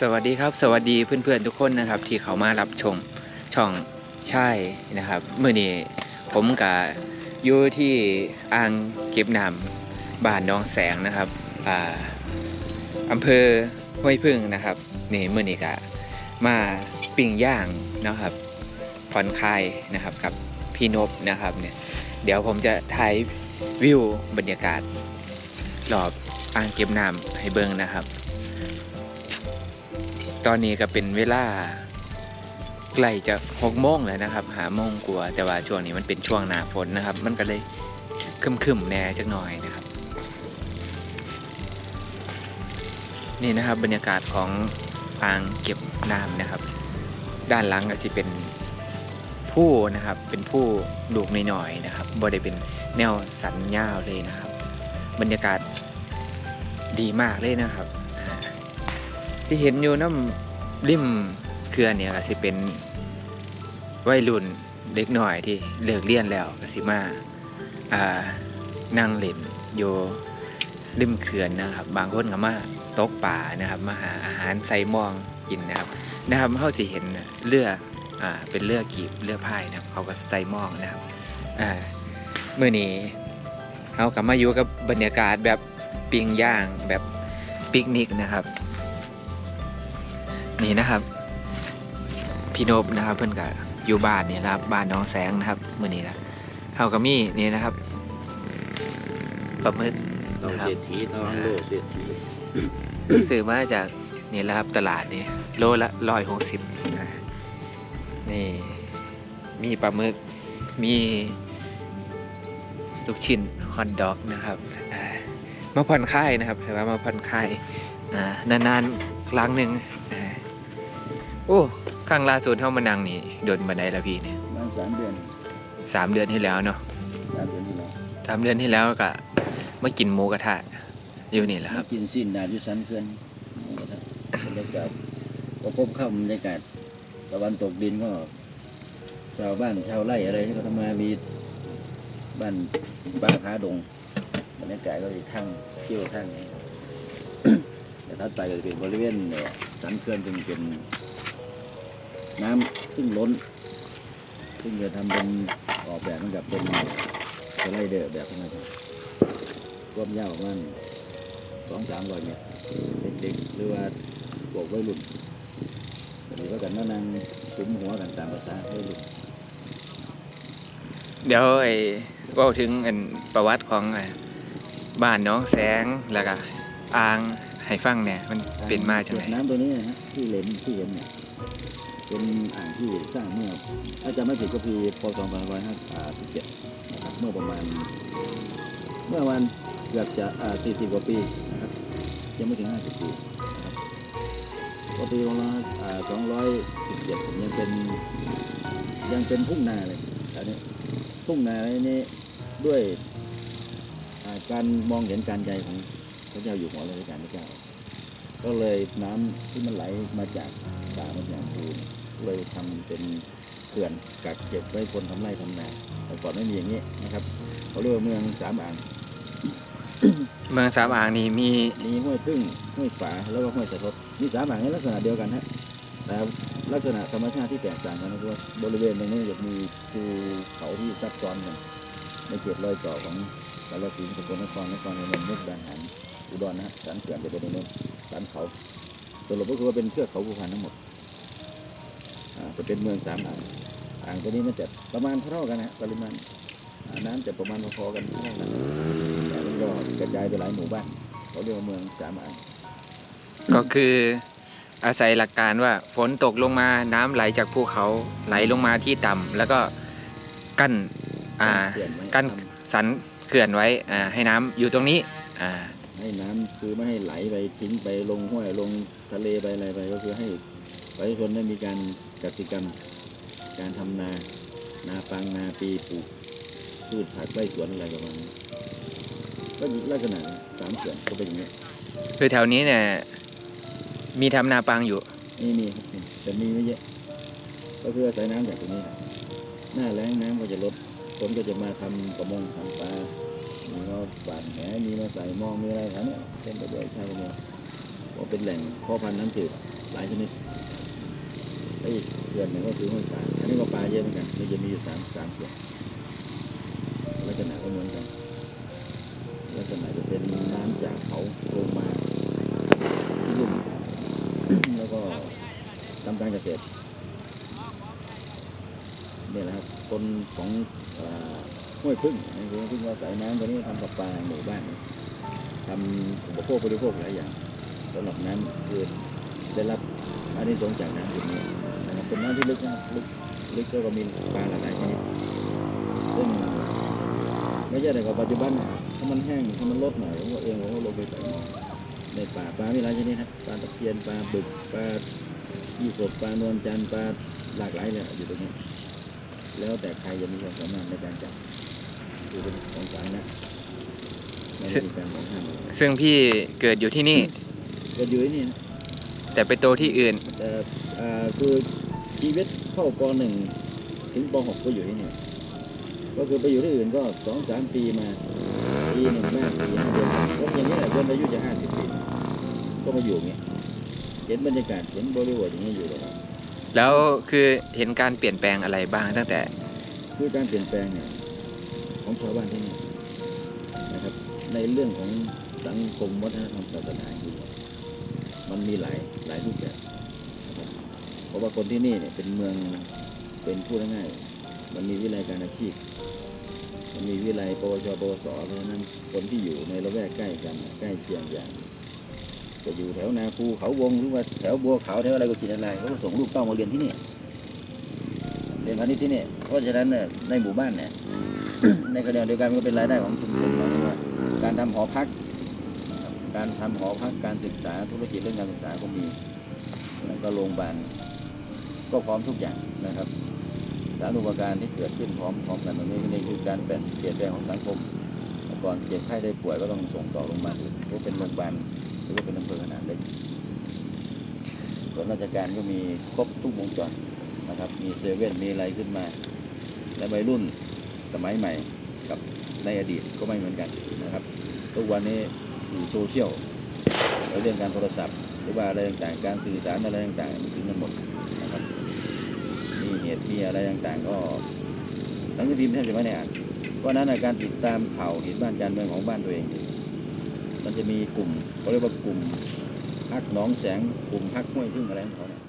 สวัสดีครับ สวัสดีเพื่อนๆทุกคนนะครับ ที่เขามารับชมช่องใช่นะครับเมื่อนี้ผมกับอยู่ที่อ่างเก็บน้ำบ้านน้องแสงนะครับอ่าอำเภอห้วยพึ่งนะครับนี่เมื่อนี้ก็มาปิ้งย่างนะครับผ่อนคลายนะครับกับพี่นบนะครับเนี่ยเดี๋ยวผมจะถ่ายวิวบรรยากาศรอบอ่างเก็บน้ำให้เบิ่งนะครับ ตอนนี้ก็เป็นเวลาใกล้จะหกโมงแล้วนะครับ หาโมงกว่าแต่ว่าช่วงนี้มันเป็นช่วงหนาฝนนะครับ มันก็เลยครึมๆแน่จักหน่อยนะครับ นี่นะครับบรรยากาศของอ่างเก็บน้ำนะครับ ด้านหลังก็จะเป็นผู้นะครับ เป็นผู้ลูกน้อยๆนะครับบ่ได้เป็นแนวสันยาวเลยนะครับ บรรยากาศดีมากเลยนะครับ ที่เห็นอยู่น้ำริมเขื่อนเนี่ยก็สิเป็นวัยรุ่นเด็กหน่อยที่เลิกเรียนแล้วก็สิมาอ่านั่งเล่นอยู่ริมเขื่อนนะครับ บางคนก็มาตกป่านะครับ มาหาอาหารใส่มองกินนะครับ นะครับเขาสิเห็นเรืออ่าเป็นเรือกีบเรือพายนะครับเขาก็ใส่มองนะครับอ่าเมื่อนี้เขากลับมาอยู่กับบรรยากาศแบบปิ้งย่างแบบปิกนิกนะครับ นี่นะครับ พี่นบนะครับ เพื่อนกับอยู่บ้านนี่นะครับ บ้านน้องแสงนะครับมื่อนี้นะเฮากับมี่นี่นะครับปลาหมึกเรานะครับเศรษฐีทองโลกเศรษฐีซื้อมาจากนี่แหละครับตลาดนี่โลละร้อยหกสิบนี่ มีปลาหมึกมีลูกชิ้นฮอทดอกนะครับอ่ามาผ่อนคลายนะครับถือว่ามาผ่อนคลายอ่านานๆครั้งหนึ่งอ่า โอ้ครั้งล่าสุดเท่ามานังนี่โดนบันไดแล้วพี่เนี่ยมันสามเดือนสามเดือนที่แล้วเนาะสามเดือนที่แล้วสามเดือนที่แล้วก็มากินหมูกระทะอยู่นี่แหละครับ กินสิ้นดาดอยุสันเพื่อนบรรยากาศพอพบเข้าบรรยากาศตะวันตกดินก็ ชาวบ้านชาวไร่อะไรที่เขาทำมามีบ้านบ้านค้าดงบรรยากาศก็จะทั้งเที่ยวทั้งแต่ถัดไปก็จะเป็นบริเวณเนี่ยสันเขื่อนซึ่งเป็น น้ำซึ่งล้น ซึ่งจะทำเป็นออกแบบเหมือนกับเป็นสไลเดอร์แบบธรรมชาติความยาวประมาณสองสามร้อยเมตรเด็กๆหรือว่าพวกวัยรุ่นหรือว่ากันมานั่งสุมหัวกันตามภาษาวัยรุ่นเดี๋ยวไอ้เว่าถึงอันประวัติของไอ้บ้านน้องแสงแล้วก็อ่างให้ฟังเนี่ย มันเป็นมาจากไหนน้ำตัวนี้นะฮะที่เห็นที่เห็นเนี่ย เป็นอ่างที่สร้างเมื่อถ้าจำไม่ผิดก็คือพศ2557นะครับเมื่อประมาณ เมื่อวันเกือบจะอ่า40 กว่าปีนะครับยังไม่ถึง 50 ปีนะครับก็ปีประมาณ217ผมยังเป็นยังเป็นทุ่งนาเลยตอนนี้ทุ่งนานี้ด้วยาการมองเห็นการใจของพระเจ้าอยู่หัวรัชกาลที่เก้าก็เลยน้ำที่มันไหลมาจากป่ามาจากภู เลยทำเป็นเขื่อนกักเก็บไว้คนทำไร่ทำนาแต่ก่อนไม่มีอย่างนี้นะครับเขาเรียกว่าเมืองสามอ่างเมืองสามอ่างนี่มีมีห้วยพึ่งห้วยฝาแล้วก็ห้วยสะทบมีสามอ่างในลักษณะเดียวกันฮะแต่ลักษณะธรรมชาติที่แตกต่างกันก็คือว่าบริเวณตรงนี้จะมีภูเขาที่ซับซ้อนกันในเขตรอยต่อของกาฬสินธุ์สกลนครนครพนมมุกดาหารอุดรนะฮะสันเขื่อนจะเป็นตรงนู้นสันเขาสรุปก็คือว่าเป็นเทือกเขาภูพานทั้งหมดอ่า จะเป็นเมืองสามอ่างอ่างตัวนี้มันจะประมาณเท่ากันนะฮะปริมาณอ่าน้ำจะประมาณพอๆกันเท่ากันแต่มันก็กระจายไปหลายหมู่บ้านเขาเรียกว่าเมืองสามอ่างก็คืออาศัยหลักการว่าฝนตกลงมาน้ำไหลจากภูเขาไหลลงมาที่ต่ำแล้วก็กั้นอ่าเขื่อนไว้กั้นทสันเขื่อนไว้อ่าให้น้ำอยู่ตรงนี้อ่าำให้น้ำคือไม่ให้ไหลไปทิ้งไปลงห้วยลงทะเลไปอะไรไปก็คือให้ประชาชนได้มีการ กสิกรรม การทำนา นาปังนาปีปลูกพืชผักไร่สวนอะไรประมาณนี้ก็ลักษณะสามเขื่อนก็เป็นอย่างนี้คือแถวนี้เนี่ยมีทำนาปังอยู่นี่มีครับมีแต่มีไม่เยอะก็คืออาศัยน้ำจากตรงนี้แหละหน้าแล้งน้ำก็จะลดคนก็จะมาทำประมงทำปลามีมาฝาดแหมีมาใส่หมองมีอะไรแถวเนี้ยเป็นไปด้วยชาวประมงเพราะเป็นแหล่งเพาะพันธุ์น้ำจืดหลายชนิด และอีกเขื่อนหนึ่งก็คือห้วยปลาอันนี้ก็ปลาเยอะเหมือนกันมันจะมีอยู่สามสามเขื่อนลักษณะก็เหมือนกันลักษณะจะเป็นน้ำจากเขาลงมาที่ลุ่มแล้วก็ทำการเกษตรเนี่ยแหละครับคนของห้วยพึ่งนี่คือพึ่งว่าสายน้ำตัวนี้ทำประปลาหมู่บ้านทำอุปโภคบริโภคหลายอย่างสำหรับน้ำคือได้รับอันนี้สงจากน้ำจุดนี้ นะครับเป็นน้ำที่ลึกนะครับลึกลึกแล้วก็มีปลาหลากหลายชนิดซึ่งไม่ใช่แต่กับปัจจุบันนะถ้ามันแห้งถ้ามันลดหน่อยผมก็เองผมก็ลงไปใส่หม้อในป่าปลามีหลายชนิดครับปลาตะเพียนปลาบึกปลายี่สดปลานวลจันทร์ปลาหลากหลายเลยอยู่ตรงนี้ แล้วแต่ใครจะมีความสามารถในการจับคือเป็นของสาธารณะไม่ได้มีการบังคับซึ่งพี่เกิดอยู่ที่นี่ ก็อยู่ที่นี่นะแต่ไปโตที่อื่น แต่อ่าคือ ชีวิตเข้าปหนึ่งถึงปหกก็อยู่ที่นี่ก็คือไปอยู่ที่อื่นก็สองสามปีมาปีหนึ่งบ้างปีห้าเดือนก็อย่างนี้แหละจนอายุจะห้าสิบปี ก็มาอยู่อย่างนี้เห็นบรรยากาศเห็นบริบทอย่างนี้อยู่ตลอดแล้วคือเห็นการเปลี่ยนแปลงอะไรบ้างตั้งแต่ คือการเปลี่ยนแปลงเนี่ยของชาวบ้านที่นี่นะครับ ในเรื่องของสังคมวัฒนธรรมศาสนาคือมันมีหลายหลายรูปแบบนะครับ เพราะว่าคนที่นี่เนี่ยเป็นเมืองเป็นผู้ง่ายๆมันมีวิไลการอาชีพ มันมีวิไลปวชปวสเพราะฉะนั้นคนที่อยู่ในละแวกใกล้กันใกล้เคียงอย่างจะอยู่แถวนาคูเขาวงหรือว่าแถวบัวขาวแถวอะไรก็สิอะไรเขาก็ส่งลูกเต้ามาเรียนที่นี่เรียนพาณิชย์ที่นี่เพราะฉะนั้นเนี่ยในหมู่บ้านเนี่ยในขณะเดียวกันมันก็เป็นรายได้ของชุมชนเราด้วยว่าการทำหอพัก การทำหอพักการศึกษาธุรกิจเรื่องการศึกษาก็มีแล้วก็โรงพยาบาล ก็พร้อมทุกอย่างนะครับสารณูปการที่เกิดขึ้นพร้อมพร้อมกันตรงนี้นี่คือการเปลี่ยนเปลี่ยนแปลงของสังคมก่อนเจ็บไข้ได้ป่วยก็ต้องส่งต่อโรงพยาบาลอื่นก็เป็นโรงพยาบาลหรือว่าเป็นอำเภอขนาดเล็กส่วนราชการก็มีครบทุกวงจรนะครับ มีเซเว่นมีอะไรขึ้นมา และวัยรุ่นสมัยใหม่กับในอดีตก็ไม่เหมือนกันนะครับ ทุกวันนี้สื่อโซเชียลเรื่องการโทรศัพท์ หรือว่าอะไรต่างๆ การสื่อสารอะไรต่างๆมันถึงกันหมด เหตุมีอะไรต่างๆ ก็ทั้งที่พิมพ์แทบจะไม่ได้อ่านเพราะฉะนั้นในการติดตามข่าวเหตุบ้านการเมืองของบ้านตัวเอง มันจะมีกลุ่มเขาเรียกว่ากลุ่มพักน้องแสงกลุ่มพักห้วยทึ่งอะไรของเขาเนี่ย